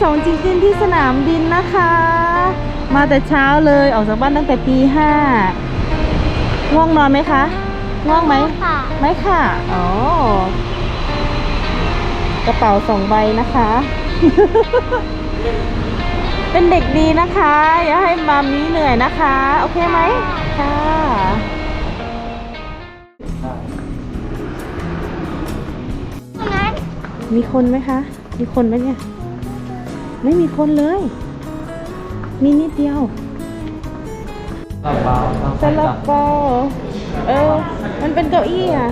ส่งจริงๆที่สนามบินนะคะ มาแต่เช้าเลยออกจากบ้านตั้งแต่ตีห้าง่วงนอนไหมคะ ง่วงไหมค่ะไม่ค่ะอ๋อกระเป๋าสองใบนะคะ เป็นเด็กดีนะคะ อย่าให้มามีเหนื่อยนะคะ โอเคไหมค่ะงั้นมีคนไหมคะ มีคนไหมเนี่ย ไม่มีคนเลย มีนิดเดียวซาลาเปาเออ มันเป็นเก้าอี้อะ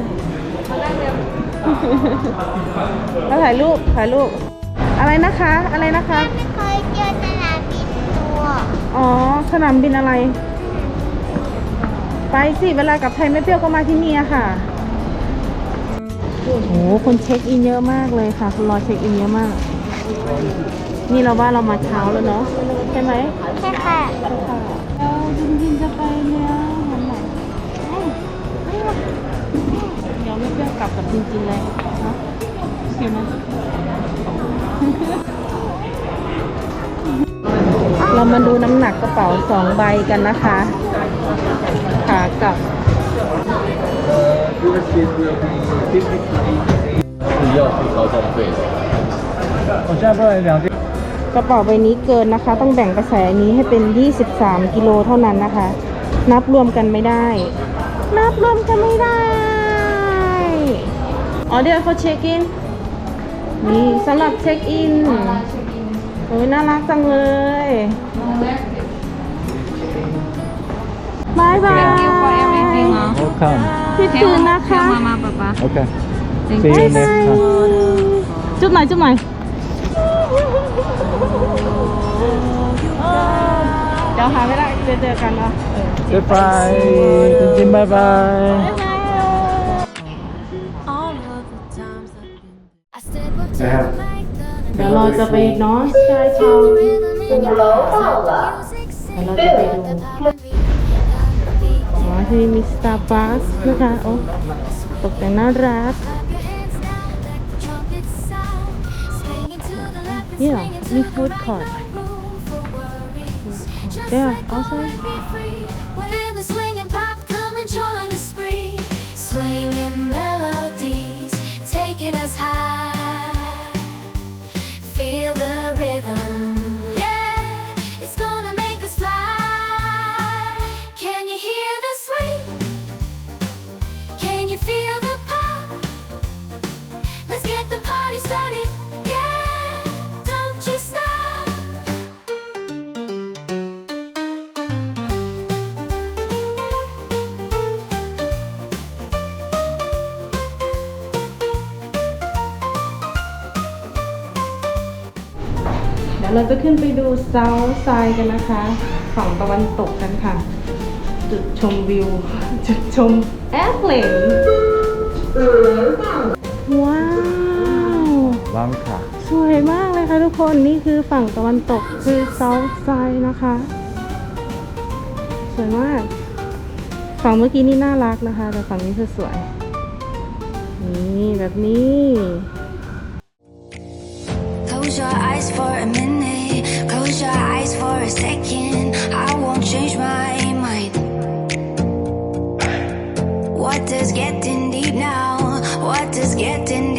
แล้วถ่ายรูป ถ่ายรูป อะไรนะคะ อะไรนะคะ ไม่เคยเจอสนามบินตัว อ๋อ สนามบินอะไร ไปสิ เวลากลับไทยไม่เปรี้ยวก็มาที่นี่อะค่ะ โอ้โห คนเช็คอินเยอะมากเลยค่ะ คนรอเช็คอินเยอะมาก นี่เราว่าเรามาเช้าแล้วเนาะ ใช่ไหม ใช่ค่ะ เราจริงๆจะไปเนี่ยวันไหนเดี๋ยวไม่เปรี้ยวกลับกับจริงๆเลยเนาะเสียไหม เรามาดูน้ำหนักกระเป๋าสองใบกันนะคะขากลับ 是要去高装费的。我现在不能两斤。 กระเป๋าใบนี้เกินนะคะ ต้องแบ่งกระแสนี้ให้เป็น 23 กิโลเท่านั้นนะคะ นับรวมกันไม่ได้ นับรวมกันไม่ได้อ๋อเดี๋ยวเขาเช็คอินนี่สำหรับเช็คอินโอ้ยน่ารักจังเลยบายบาย Welcome. คิดถึงนะคะ Okay. Thank See บาย you บาย next time. จุ๊บหน่อยจุ๊บหน่อย เดี๋ยวหาไม่ได้เจอเจอกันเนาะเออ Goodbye. จริงๆ bye bye. บ๊ายบาย All of the times I've been I step up to the mic, เดี๋ยวเราจะไปเนาะสกายทาวน์ rhythm in your voice, music เดี๋ยวเราจะไปดู the power beat, อ๋อที่นี่มีสตาร์บัคนะคะโอ้ตกแต่งน่ารัก yeah, new food court. Yeah, also เดี๋ยวเราจะขึ้นไปดูเซาท์ไซด์กันนะคะ ฝั่งตะวันตกกันค่ะ จุดชมวิว จุดชมแอร์เพลนว้าวล้างขาสวยมากเลยค่ะทุกคน นี่คือฝั่งตะวันตกคือเซาท์ไซด์นะคะ สวยมาก ฝั่งเมื่อกี้นี่น่ารักนะคะ แต่ฝั่งนี้คือสวย นี่แบบนี้ Close your eyes for a minute. Close your eyes for a second. I won't change my mind. What is getting deep now? What is getting